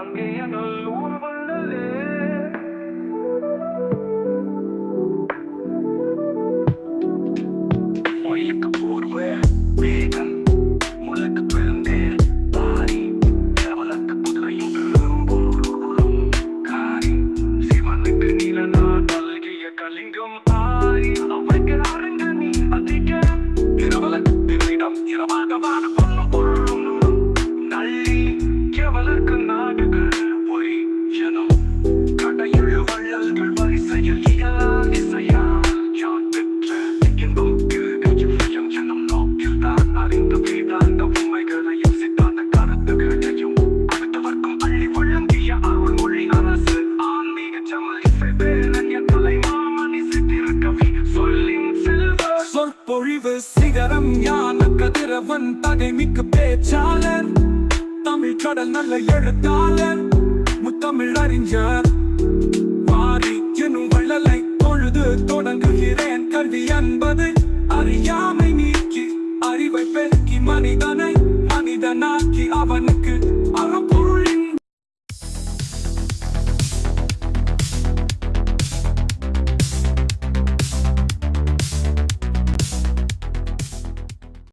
அங்கே நல்லூர் வள்ளலே மொழிக்கு போர்வேன் வேகன் முழுக்கு பிறந்தேன் பாரி கவலத்து குதிரையும் பெரும்பொருளும் காரி சிவனுக்கு நீலனா நல்கிய கலிங்கம் ஆரி அவருக்கு அரங்கனி அதிக இரவலத்தினிடம் இரவாக வானப்ப சிகரம் ஞான கதிரவன் தகைமிக்கு பேச்சாளர். தமிழ் கடல் நல்ல எழுத்தாளர் முத்தமிழ் அறிஞர்